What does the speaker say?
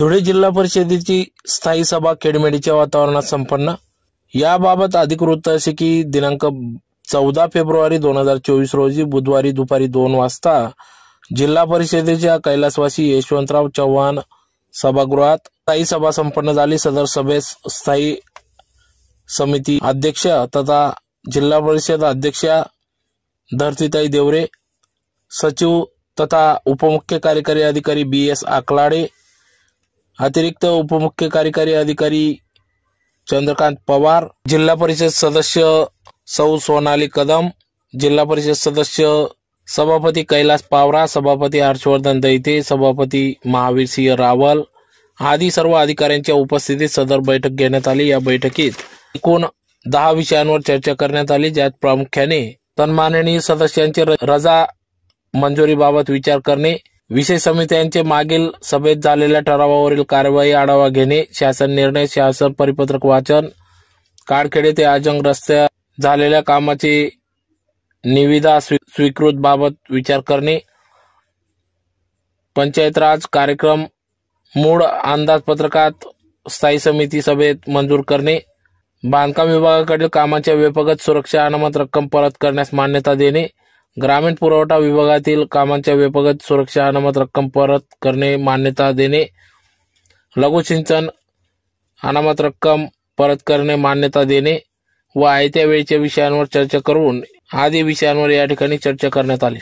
धुळे जिल्हा परिषदेची स्थायी सभा खेडमेडीच्या वातावरणात संपन्न. याबाबत अधिक वृत्त असे की दिनांक चौदा फेब्रुवारी दोन हजार चोवीस रोजी बुधवारी दुपारी दोन वाजता जिल्हा परिषदेच्या कैलासवासी यशवंतराव चव्हाण सभागृहात स्थायी सभा संपन्न झाली. सदर सभेस स्थायी समिती अध्यक्ष तथा जिल्हा परिषद अध्यक्षा धरतीताई देवरे सचिव तथा उपमुख्य कार्यकारी अधिकारी बी एस आकलाडे अतिरिक्त उपमुख्य कार्यकारी अधिकारी चंद्रकांत पवार जिल्हा परिषद सदस्य सौ सोनाली कदम जिल्हा परिषद सदस्य सभापती कैलास पावरा सभापती हर्षवर्धन दैते सभापती महावीर सिंह रावल आदी सर्व अधिकाऱ्यांच्या उपस्थितीत सदर बैठक घेण्यात आली. या बैठकीत एकूण दहा विषयांवर चर्चा करण्यात आली. ज्यात प्रामुख्याने तन्माननीय सदस्यांचे रजा मंजुरीबाबत विचार करणे विषय समित्यांचे मागील सभेत झालेल्या ठरावावरील कारवाई आढावा घेणे शासन निर्णय शासन परिपत्रक वाचन काडखेडे ते आजंग रस्त्या झालेल्या कामाची निविदा स्वी- स्वीकृत बाबत विचार करणे पंचायत राज कार्यक्रम मूळ अंदाजपत्रकात स्थायी समिती सभेत मंजूर करणे बांधकाम विभागाकडील कामाच्या व्यपगत सुरक्षा अनामत रक्कम परत करण्यास मान्यता देणे ग्रामीण पुरवठा विभागातील कामांच्या व्यपगत सुरक्षा अनामत रक्कम परत करणे मान्यता देणे लघु सिंचन अनामत रक्कम परत करणे मान्यता देणे व आयत्या वेळच्या विषयांवर चर्चा करून आदी विषयांवर या ठिकाणी चर्चा करण्यात आली.